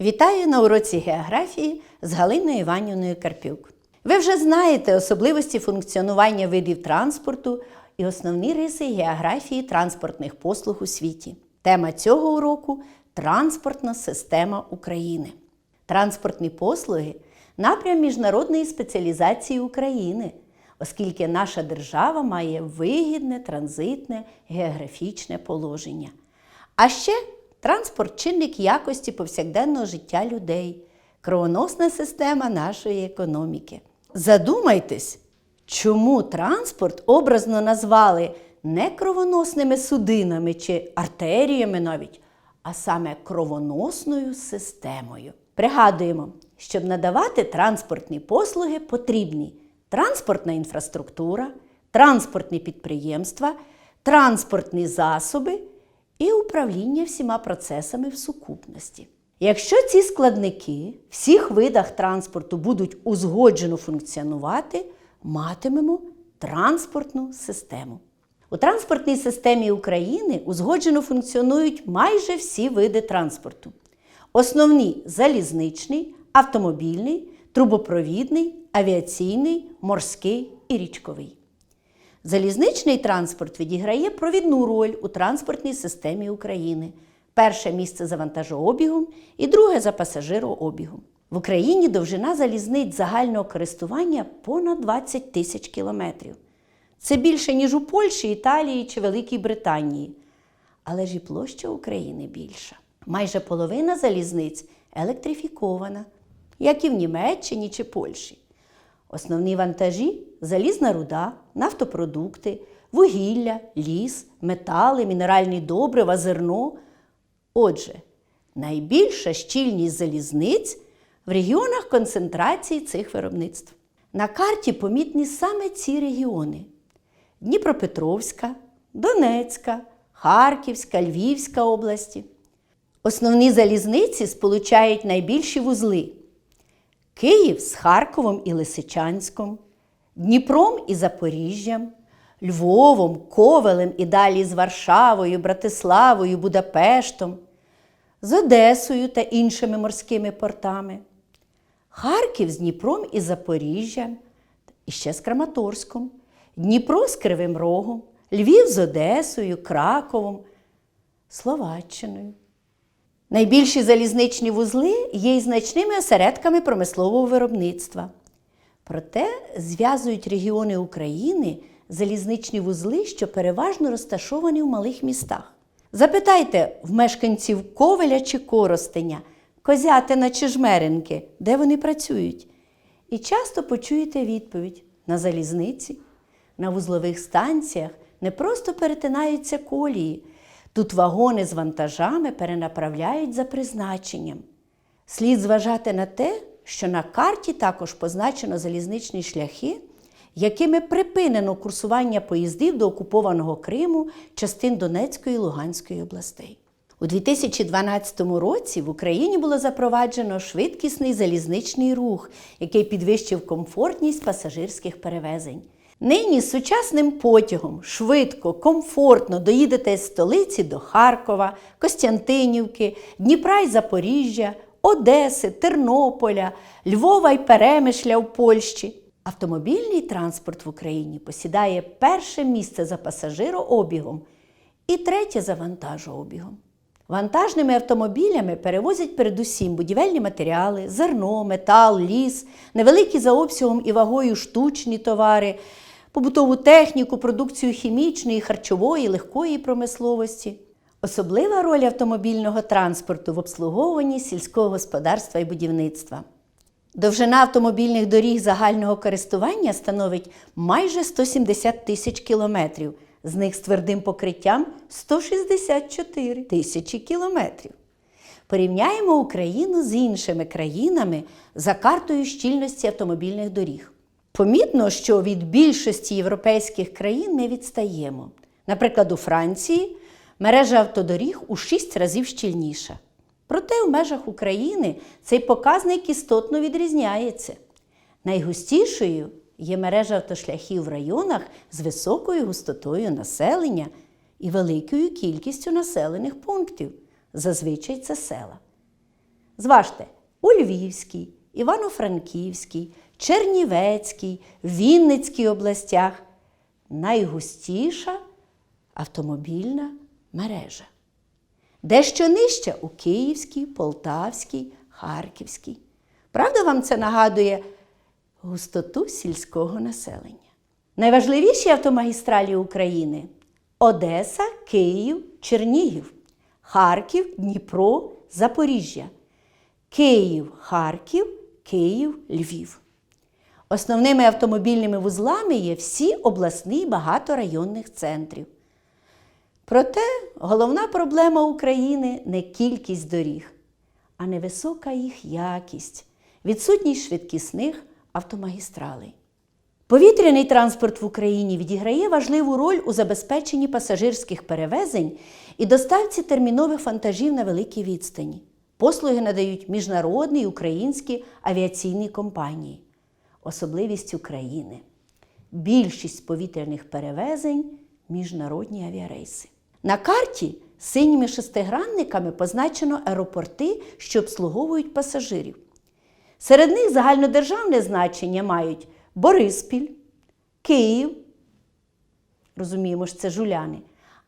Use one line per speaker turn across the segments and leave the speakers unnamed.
Вітаю на уроці географії з Галиною Іванівною Карпюк. Ви вже знаєте особливості функціонування видів транспорту і основні риси географії транспортних послуг у світі. Тема цього уроку транспортна система України. Транспортні послуги напрям міжнародної спеціалізації України, оскільки наша держава має вигідне транзитне географічне положення. А ще транспорт чинник якості повсякденного життя людей, кровоносна система нашої економіки. Задумайтесь, чому транспорт образно назвали не кровоносними судинами чи артеріями навіть, а саме кровоносною системою. Пригадуємо, щоб надавати транспортні послуги, потрібні транспортна інфраструктура, транспортні підприємства, транспортні засоби і управління всіма процесами в сукупності. Якщо ці складники в всіх видах транспорту будуть узгоджено функціонувати, матимемо транспортну систему. У транспортній системі України узгоджено функціонують майже всі види транспорту. Основні залізничний, автомобільний, трубопровідний, авіаційний, морський і річковий. Залізничний транспорт відіграє провідну роль у транспортній системі України. Перше місце за вантажообігом і друге за пасажирообігом. В Україні довжина залізниць загального користування понад 20 тисяч кілометрів. Це більше, ніж у Польщі, Італії чи Великій Британії. Але ж і площа України більша. Майже половина залізниць електрифікована, як і в Німеччині чи Польщі. Основні вантажі залізна руда, нафтопродукти, вугілля, ліс, метали, мінеральні добрива, зерно. Отже, найбільша щільність залізниць в регіонах концентрації цих виробництв. На карті помітні саме ці регіони: Дніпропетровська, Донецька, Харківська, Львівська області. Основні залізниці сполучають найбільші вузли. Київ з Харковом і Лисичанськом, Дніпром і Запоріжжям, Львовом, Ковелем і далі з Варшавою, Братиславою, Будапештом, з Одесою та іншими морськими портами, Харків з Дніпром і Запоріжжям, і ще з Краматорськом, Дніпро з Кривим Рогом, Львів з Одесою, Краковом, Словаччиною. Найбільші залізничні вузли є й значними осередками промислового виробництва. Проте зв'язують регіони України залізничні вузли, що переважно розташовані в малих містах. Запитайте в мешканців Ковеля чи Коростеня, Козятина чи Жмеринки, де вони працюють. І часто почуєте відповідь на залізниці, на вузлових станціях не просто перетинаються колії. Тут вагони з вантажами перенаправляють за призначенням. Слід зважати на те, що на карті також позначено залізничні шляхи, якими припинено курсування поїздів до окупованого Криму частин Донецької і Луганської областей. У 2012 році в Україні було запроваджено швидкісний залізничний рух, який підвищив комфортність пасажирських перевезень. Нині сучасним потягом швидко, комфортно доїдете з столиці до Харкова, Костянтинівки, Дніпра й Запоріжжя, Одеси, Тернополя, Львова й Перемишля в Польщі. Автомобільний транспорт в Україні посідає перше місце за пасажирообігом і третє за вантажообігом. Вантажними автомобілями перевозять передусім будівельні матеріали, зерно, метал, ліс, невеликі за обсягом і вагою штучні товари, побутову техніку, продукцію хімічної, харчової, легкої промисловості. Особлива роль автомобільного транспорту в обслуговуванні сільського господарства і будівництва. Довжина автомобільних доріг загального користування становить майже 170 тисяч кілометрів, з них з твердим покриттям 164 тисячі кілометрів. Порівняємо Україну з іншими країнами за картою щільності автомобільних доріг. Помітно, що від більшості європейських країн ми відстаємо. Наприклад, у Франції мережа автодоріг у 6 разів щільніша. Проте в межах України цей показник істотно відрізняється. Найгустішою є мережа автошляхів в районах з високою густотою населення і великою кількістю населених пунктів. Зазвичай це села. Зважте, у Львівській, Івано-Франківській, Чернівецькій, Вінницькій областях найгустіша автомобільна мережа. Дещо нижче у Київській, Полтавській, Харківській. Правда, вам це нагадує густоту сільського населення? Найважливіші автомагістралі України Одеса, Київ, Чернігів, Харків, Дніпро, Запоріжжя, Київ, Харків, Київ, Львів. Основними автомобільними вузлами є всі обласні багаторайонних центрів. Проте головна проблема України не кількість доріг, а невисока їх якість, відсутність швидкісних автомагістралей. Повітряний транспорт в Україні відіграє важливу роль у забезпеченні пасажирських перевезень і доставці термінових вантажів на великій відстані. Послуги надають міжнародні і українські авіаційні компанії. Особливість України. Більшість повітряних перевезень міжнародні авіарейси. На карті синіми шестигранниками позначено аеропорти, що обслуговують пасажирів. Серед них загальнодержавне значення мають Бориспіль, Київ, розуміємо, що це жуляни,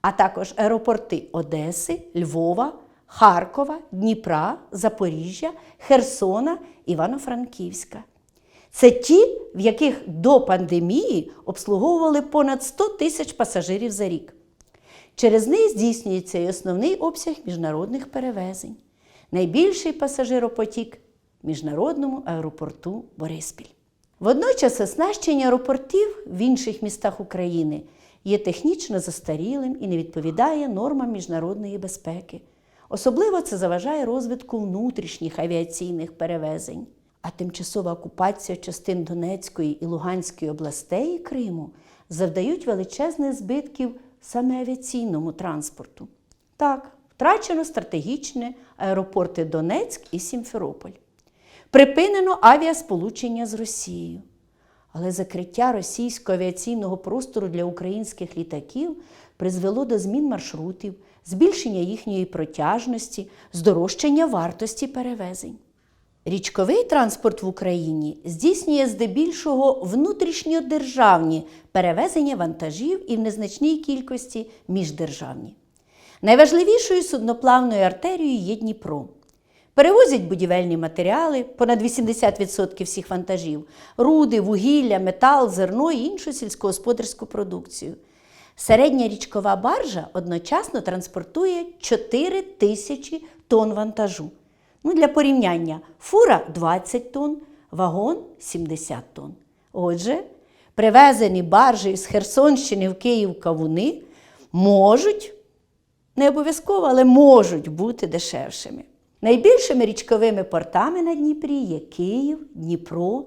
а також аеропорти Одеси, Львова, Харкова, Дніпра, Запоріжжя, Херсона, Івано-Франківська. Це ті, в яких до пандемії обслуговували понад 100 тисяч пасажирів за рік. Через них здійснюється і основний обсяг міжнародних перевезень. Найбільший пасажиропотік міжнародному аеропорту Бориспіль. Водночас оснащення аеропортів в інших містах України є технічно застарілим і не відповідає нормам міжнародної безпеки. Особливо це заважає розвитку внутрішніх авіаційних перевезень. А тимчасова окупація частин Донецької і Луганської областей Криму завдають величезних збитків саме авіаційному транспорту. Так, втрачено стратегічні аеропорти Донецьк і Сімферополь. Припинено авіасполучення з Росією. Але закриття російського авіаційного простору для українських літаків призвело до змін маршрутів, збільшення їхньої протяжності, здорожчання вартості перевезень. Річковий транспорт в Україні здійснює здебільшого внутрішньодержавні перевезення вантажів і в незначній кількості міждержавні. Найважливішою судноплавною артерією є Дніпро. Перевозять будівельні матеріали, понад 80% всіх вантажів, руди, вугілля, метал, зерно і іншу сільськогосподарську продукцію. Середня річкова баржа одночасно транспортує 4 тисячі тонн вантажу. Ну, для порівняння, фура 20 тонн, вагон 70 тонн. Отже, привезені баржі з Херсонщини в Київ кавуни можуть, не обов'язково, але можуть бути дешевшими. Найбільшими річковими портами на Дніпрі є Київ, Дніпро,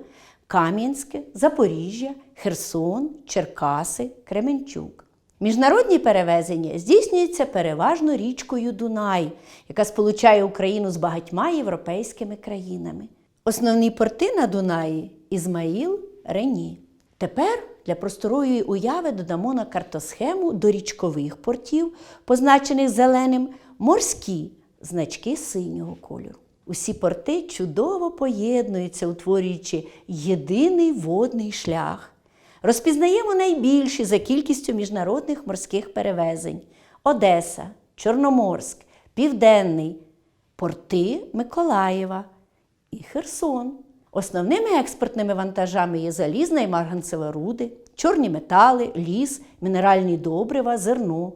Кам'янське, Запоріжжя, Херсон, Черкаси, Кременчук. Міжнародні перевезення здійснюються переважно річкою Дунай, яка сполучає Україну з багатьма європейськими країнами. Основні порти на Дунаї Ізмаїл, Рені. Тепер для просторої уяви додамо на картосхему до річкових портів, позначених зеленим, морські значки синього кольору. Усі порти чудово поєднуються, утворюючи єдиний водний шлях. Розпізнаємо найбільші за кількістю міжнародних морських перевезень: Одеса, Чорноморськ, Південний, порти Миколаєва і Херсон. Основними експортними вантажами є залізна і марганцева руди, чорні метали, ліс, мінеральні добрива, зерно.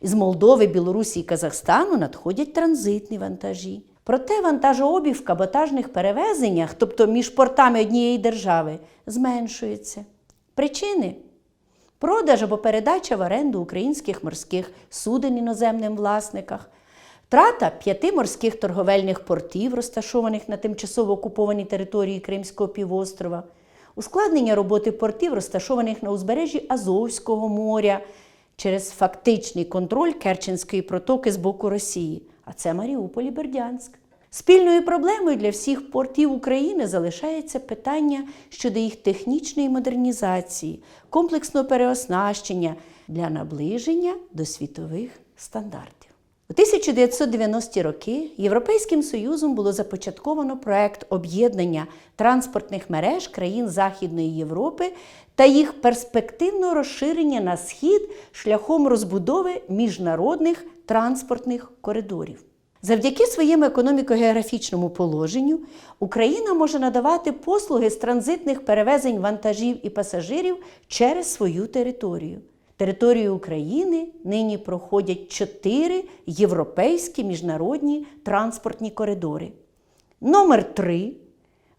Із Молдови, Білорусі і Казахстану надходять транзитні вантажі. Проте вантажообіг в каботажних перевезеннях, тобто між портами однієї держави, зменшується. Причини. Продаж або передача в оренду українських морських суден іноземним власниках, втрата п'яти морських торговельних портів, розташованих на тимчасово окупованій території Кримського півострова, ускладнення роботи портів, розташованих на узбережжі Азовського моря через фактичний контроль Керченської протоки з боку Росії, а це Маріуполь і Бердянськ. Спільною проблемою для всіх портів України залишається питання щодо їх технічної модернізації, комплексного переоснащення для наближення до світових стандартів. У 1990-ті роки Європейським Союзом було започатковано проект об'єднання транспортних мереж країн Західної Європи та їх перспективного розширення на схід шляхом розбудови міжнародних транспортних коридорів. Завдяки своєму економіко-географічному положенню Україна може надавати послуги з транзитних перевезень вантажів і пасажирів через свою територію. Територію України нині проходять чотири європейські міжнародні транспортні коридори. Номер 3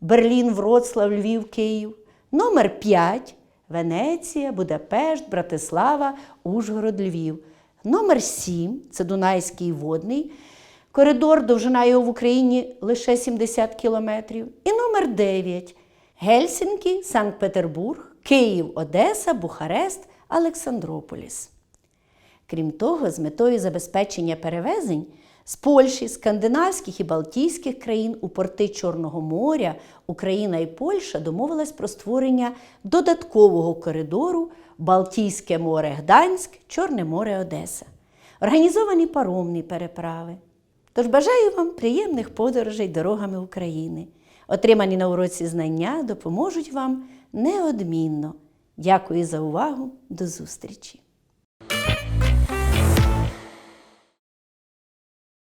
Берлін, Вроцлав, Львів, Київ. Номер 5 Венеція, Будапешт, Братислава, Ужгород, Львів. Номер 7 це Дунайський водний. Коридор, довжина його в Україні лише 70 кілометрів. І номер 9 Гельсінкі, Санкт-Петербург, Київ, Одеса, Бухарест, Олександрополіс. Крім того, з метою забезпечення перевезень з Польщі, скандинавських і Балтійських країн у порти Чорного моря Україна і Польща домовились про створення додаткового коридору Балтійське море Гданськ, Чорне море Одеса. Організовані паромні переправи. Тож бажаю вам приємних подорожей дорогами України. Отримані на уроці знання допоможуть вам неодмінно. Дякую за увагу. До зустрічі!